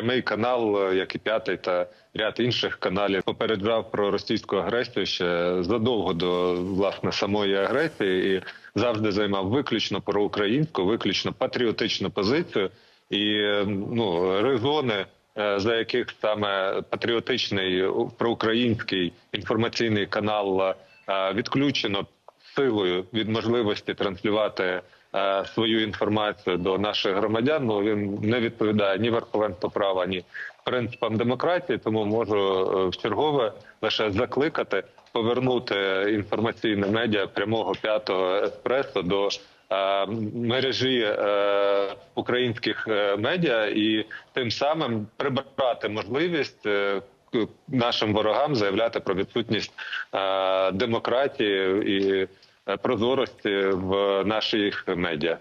прямий канал, е, як і п'ятий та ряд інших каналів, попереджав про російську агресію ще задовго до власне самої агресії, і завжди займав виключно проукраїнську, виключно патріотичну позицію. І ну резони, е, за яких саме патріотичний проукраїнський інформаційний канал е, відключено силою від можливості транслювати е, свою інформацію до наших громадян. Ну він не відповідає ні верховенству права, ні принципам демократії. Тому можу е, вчергове лише закликати повернути інформаційне медіа прямого п'ятого еспресо до е, мережі е, українських е, медіа і тим самим прибрати можливість. е, Нашим ворогам заявляти про відсутність е, демократії і е, прозорості в наших медіа.